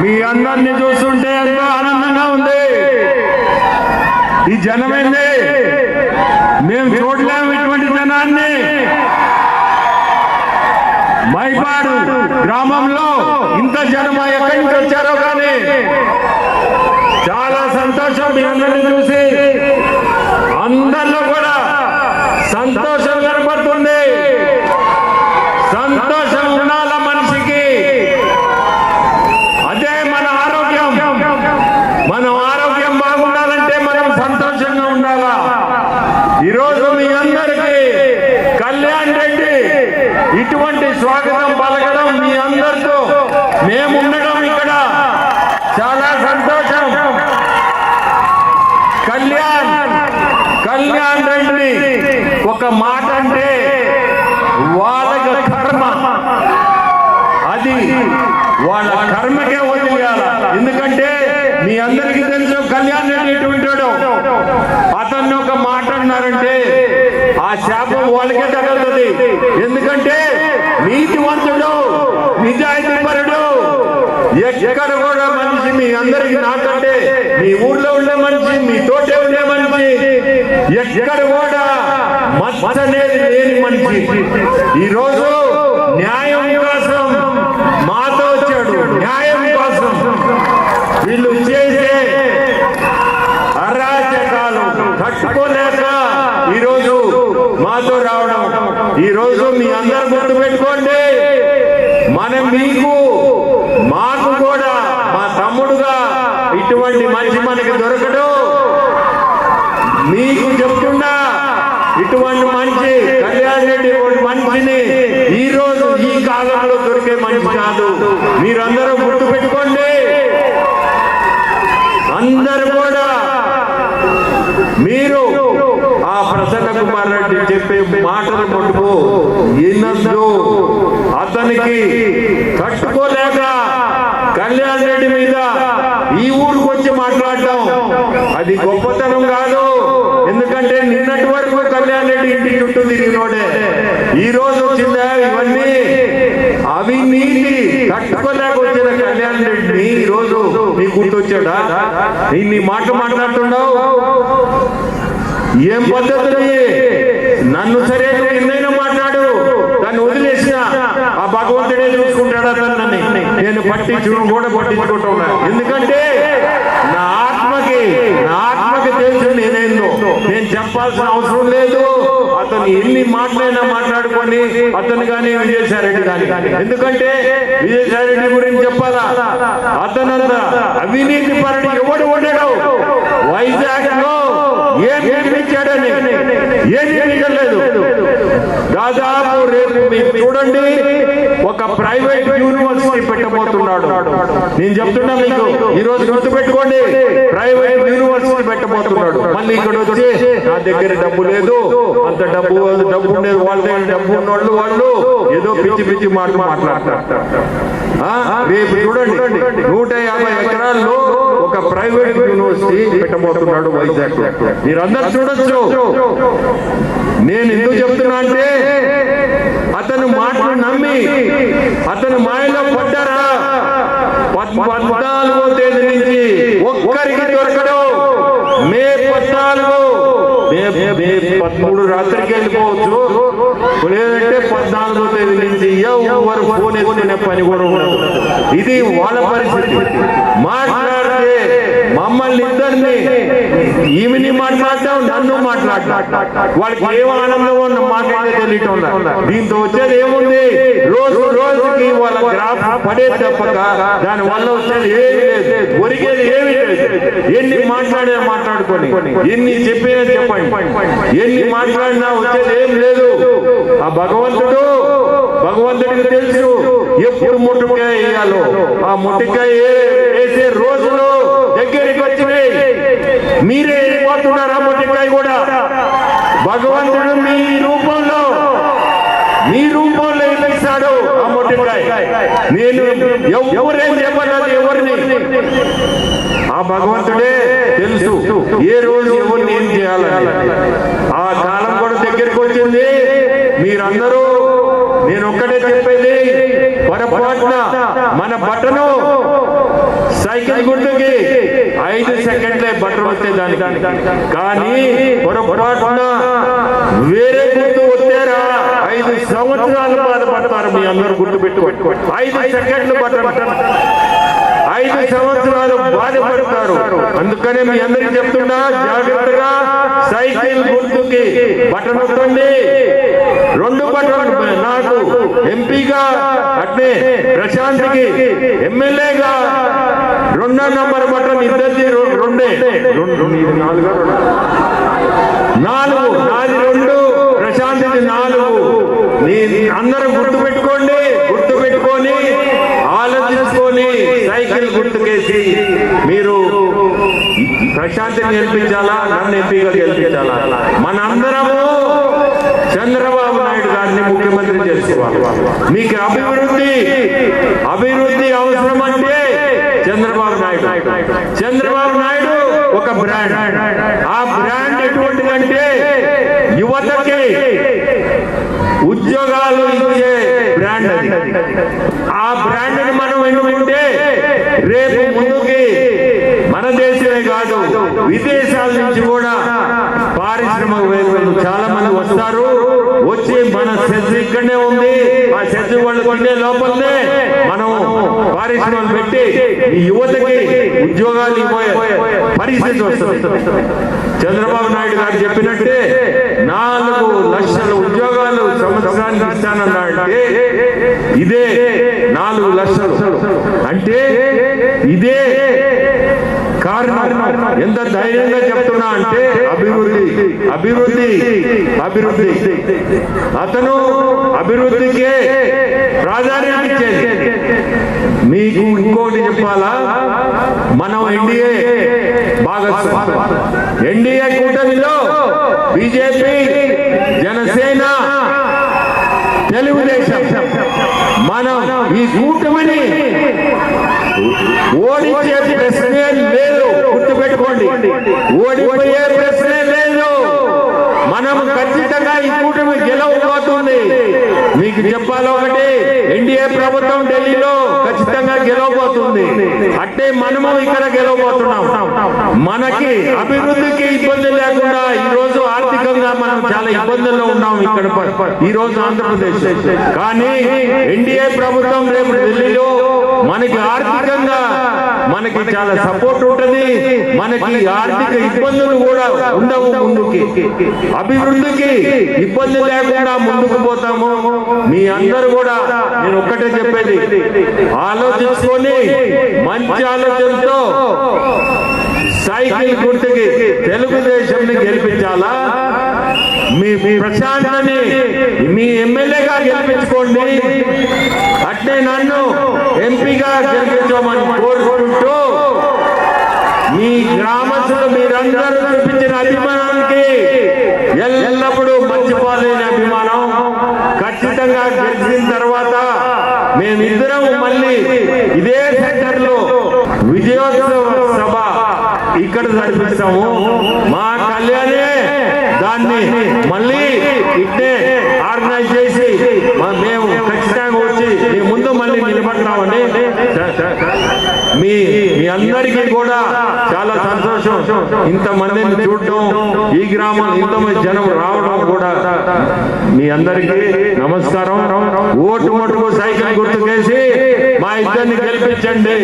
మీ అందరిని చూస్తుంటే ఎంతో ఆనందంగా ఉంది. ఈ జనమైంది. మేము చూడలేము ఇటువంటి జనాన్ని. మైపాడు గ్రామంలో ఇంత జనం ఎక్కడి నుంచి వచ్చారో కానీ చాలా సంతోషం మీ అందరిని చూసి అందరిలో కూడా సంతోషం కనపడుతుంది సంతోషం ఉండాల మనిషికి అదే మన ఆరోగ్యం మనం ఆరోగ్యం బాగుండాలంటే మనం సంతోషంగా ఉండాలా ఈరోజు మీ అందరికీ కళ్యాణ్ రెడ్డి ఇటువంటి స్వాగతం పలకడం మీ అందరితో. మేముండడం ఇక్కడ చాలా సంతోషం. కళ్యాణ్ కళ్యాణ్ రెడ్డి ఒక మాట అంటే వాళ్ళ కర్మ. అది వాళ్ళ కర్మకే వదిలేయాల. ఎందుకంటే మీ అందరికీ తెలుసు కళ్యాణ్ రెడ్డి ఎటువంటి అతన్ని ఒక మాట అన్నారంటే ఆ శాపం వాళ్ళకే తగులుతుంది. ఎందుకంటే నీతివంతుడు నిజాయితీ పరుడు. ఎక్కడ కూడా మనిషి మీ అందరికి నాకంటే మీ ఊళ్ళో ఉండే మనిషి మీ తోటే ఉండే మనిషి ఎక్కడ కూడా మచ్చ అనేది లేని మనిషి. ఈ రోజు న్యాయం కోసం మాతో వచ్చాడు న్యాయం కోసం వీళ్ళు చేసే అరాచకాలు కట్టుకోలేక ఈరోజు మాతో రావడం ఈ రోజు మీ అందరు గుర్తు పెట్టుకోండి మనం మీకు మాకు కూడా మా తమ్ముడుగా ఇటువంటి మనిషి మనకి దొరకడు. మీకు చెప్తున్నా ఇటువంటి మంచి కళ్యాణ్ రెడ్డి ఇటువంటి మనిషిని ఈ రోజు ఈ కాలంలో దొరికే మనిషి కాదు. మీరందరూ గుర్తు పెట్టుకోండి. అందరు కూడా మీరు ఆ ప్రసన్న కుమార్ రెడ్డి చెప్పే మాటలు పట్టుకో ఎన్నో అతనికి కట్టుకోలేక కళ్యాణ్ రెడ్డి మీద ఈ ఊరికి వచ్చి మాట్లాడటం అది గొప్పతనం కాదు. ఎందుకంటే నిన్నటి వరకు కళ్యాణ్ రెడ్డి ఇంటి చుట్టూ తిరిగినోడే ఈ రోజు వచ్చిందా ఇవన్నీ? అవినీతి కట్టుకోలేక వచ్చిన కళ్యాణ్ రెడ్డిని ఈ రోజు నీ గుర్తొచ్చాడా? నీ మాట మాట్లాడుతున్నావు. ఏం పద్ధతి నన్ను సరే నువ్వు ఎన్నైనా మాట్లాడు దాన్ని వదిలేసిన ఆ భగవంతుడే చూసుకుంటాడా తనని నేను పట్టించుకుని కూడా పట్టించుకుంటున్నా ఎందుకంటే నా ఆత్మకి నా ఆత్మకి తెలుసు నేనేందో. నేను చెప్పాల్సిన అవసరం లేదు. అతను ఎన్ని మాటలైనా మాట్లాడుకొని అతను కానీ విజయసాయిరెడ్డి కానీ ఎందుకంటే విజయసాయిరెడ్డి గురించి చెప్పాలా? అతనంత అవినీతి పరుడు ఎవడు ఉండడు? వైజాగ్లో ఏం నిర్మించాడని ఏం నిర్మించలేదు దాదాపు రేపు మీరు చూడండి ఒక ప్రైవేట్ యూనివర్సిటీ పెట్టబోతున్నాడు. నేను చెప్తున్నా మీకు ఈ రోజు గుర్తుపెట్టుకోండి. ప్రైవేట్ యూనివర్సిటీ పెట్టబోతున్నాడు. మళ్ళీ ఇక్కడ వచ్చి నా దగ్గర డబ్బు లేదు అంత డబ్బు డబ్బు ఉండేది వాళ్ళ దగ్గర డబ్బు ఉన్నోళ్ళు వాళ్ళు ఏదో పిచ్చి పిచ్చి మాట మాట్లాడతారు. రేపు చూడండి నూట యాభై ఎకరాల్లో ఒక ప్రైవేట్ యూనివర్సిటీ పెట్టబోతున్నాడు వైజాగ్. మీరందరూ చూడొచ్చు. నేను ఎందుకు చెప్తున్నా అంటే అతను మాటలు నమ్మి అతని మాయలో పడ్డారా? పద్నాలుగో తేదీ నుంచి ఒక్కరికి దొరకడు. మే పద్నాలుగు. పదమూడు రాత్రికి వెళ్ళిపోవచ్చు. లేదంటే పద్నాలుగో తేదీ నుంచి ఎవరు ఫోన్ ఎత్తుకునే పని కూడా ఉండదు. ఇది వాళ్ళ పరిస్థితి. మాట్లాడితే మమ్మల్ని ఇద్దరిని ఈమెని మాట్లాడతాం నన్ను మాట్లాడతాం వాళ్ళకి ఏం ఆనందం ఉన్న మాట్లాడే తెలియటం దీంతో వచ్చేది ఏముంది? రోజు రోజుకి వాళ్ళ గ్రాఫ్ పడే తప్పక దాని వల్ల వచ్చేది ఏమి లేదు. ఒరిగేది ఏమి లేదు. ఎన్ని మాట్లాడినా మాట్లాడుకోండి ఎన్ని చెప్పినా చెప్పండి. ఎన్ని మాట్లాడినా వచ్చేది ఏం లేదు. ఆ భగవంతుడు భగవంతుడికి తెలుసు ఎప్పుడు ముట్టుకాయ వేయాలో. ఆ ముట్టుకాయ వేసే నేను ఎవరేం చెప్పలేదు ఎవరిని? ఆ భగవంతుడే తెలుసు. ఏ రోజు ఎవరిని ఏం చేయాలి ఆ కాలం కూడా దగ్గరికి వచ్చింది. మీరందరూ నేను ఒక్కటే చెప్పేది. పొరపాటున మన బట్టను సైకిల్ గుర్తుకి ఐదు సెకండ్లే బట్టలు వస్తే దానికి. కానీ పొరపాటున వేరే గుర్తు వచ్చారా ఐదు సంవత్సరాలు బాధపడతారు మీ అందరూ గుర్తు పెట్టుకోండి ఐదు సెకండ్లు బట్టలు ఐదు సంవత్సరాలు బాధపడతారు అందుకనే మీ అందరికి చెప్తున్నా జాగ్రత్తగా సైకిల్ గుర్తుకి బటన్ నొక్కండి. రెండు బటన్ నాకు ఎంపీగా అట్నే ప్రశాంత్కి ఎమ్మెల్యేగా రెండో నంబర్ బటన్ ఇద్దరిది రె- రెండే. రెండు. నాలుగా? నాలుగు నాది రెండు ప్రశాంత్ది నాలుగు నీ అందరూ గుర్తు పెట్టుకోండి గుర్తు పెట్టుకొని ఆలోచించుకొని సైకిల్ గుర్తుకేసి మీరు ప్రశాంతిని గెలిపించాలా నన్ను ఎంపీగా గెలిపించాలా? మన అందరము చంద్రబాబు నాయుడు గారిని ముఖ్యమంత్రి చేసుకోవాలి. మీకు అభివృద్ధి అభివృద్ధి అవసరం అంటే చంద్రబాబు నాయుడు. చంద్రబాబు నాయుడు ఒక బ్రాండ్. ఆ బ్రాండ్ ఎటువంటిదంటే యువతకి ఉద్యోగాలు ఇచ్చే బ్రాండ్ ఆ బ్రాండ్ని మనం ఎన్నుకుంటే రేపు ముందుకి మన దేశమే కాదు విదేశాల నుంచి కూడా పారిశ్రామికవేత్తలు చాలా మంది వస్తారు. వచ్చి మన సెజ్ ఇక్కడనే ఉంది. ఆ సెజ్ వాళ్ళు కొనే లోపలనే మనం పారిశ్రమలు పెట్టి యువతకి ఉద్యోగాలు ఇవ్వే పరిస్థితి వస్తుంది. చంద్రబాబు నాయుడు గారు చెప్పినట్టే నాలుగు లక్షల ఉద్యోగాలు సంవత్సరానికి ఇస్తానన్నాడంటే ఇదే నాలుగు లక్షలు. అంటే ఇదే కారణం. ఎంత ధైర్యంగా చెప్తున్నా అంటే అభివృద్ధి అభివృద్ధి అభివృద్ధి. అతను అభివృద్ధికే ప్రాధాన్యత ఇచ్చేది. మీకు ఇంకోటి చెప్పాలా? మనం ఎన్డీఏ బాగా ఎన్డీఏ కూటమిలో బీజేపీ జనసేన తెలుగుదేశం. మనం ఈ కూటమిని ఓడించే ప్రశ్నే లేదు. గుర్తుపెట్టుకోండి. ఓడిపోయే ప్రశ్న లేదు మనం ఖచ్చితంగా ఈ కూటమి గెలవబోతుంది మీకు చెప్పాలి ఒకటి ఎన్డీఏ ప్రభుత్వం ఢిల్లీలో ఖచ్చితంగా గెలవబోతుంది. అంటే మనము ఇక్కడ గెలవబోతున్నాం. మనకి అభివృద్ధికి ఇబ్బంది లేకుండా ఈ రోజు ఆర్థికంగా మనం చాలా ఇబ్బందుల్లో ఉన్నాం ఇక్కడ. ఈ రోజు ఆంధ్రప్రదేశ్. కానీ ఎన్డీఏ ప్రభుత్వం రేపు ఢిల్లీలో మనకి ఆర్థికంగా మనకి చాలా సపోర్ట్ ఉంటది. మనకి ఆర్థిక ఇబ్బందులు కూడా ఉండవు ముందుకి. అభివృద్ధికి ఇబ్బంది లేకుండా ముందుకు పోతాము. మీ అందరూ కూడా నేను ఒక్కటే చెప్పేది. ఆలోచించుకొని మంచి ఆలోచనతో సైకిల్ గుర్తుకి తెలుగుదేశం గెలిపించాలా? మీ మీ ప్రశాంతని మీ ఎమ్మెల్యేగా గెలిపించుకోండి. అట్నే నన్ను ఎంపీగా గెలిపించమని కోరుకుంటూ మీ గ్రామస్తులు మీరందరూ చూపించిన అభిమానానికి ఎల్లప్పుడూ మర్చిపోలేని అభిమానం. ఖచ్చితంగా గెలిచిన తర్వాత మేమిద్దరం మళ్ళీ ఇదే సెంటర్లో విజయోత్సవ సభ ఇక్కడ జరిపిస్తాము. మా కళ్యాణే దాన్ని మళ్ళీ ఇట్టే ఆర్గనైజ్ చేసి మ- మేము ఖచ్చితంగా వచ్చి మీ ముందు మళ్ళీ నిలబడతామండి మీ మీ అందరికీ కూడా చాలా సంతోషం. ఇంత మందిని చూడటం ఈ గ్రామం ఇంతమంది జనం రావడం కూడా మీ అందరికీ నమస్కారం. ఓటు మటుకు సైకిల్ గుర్తుకేసి మా ఇద్దరిని గెలిపించండి.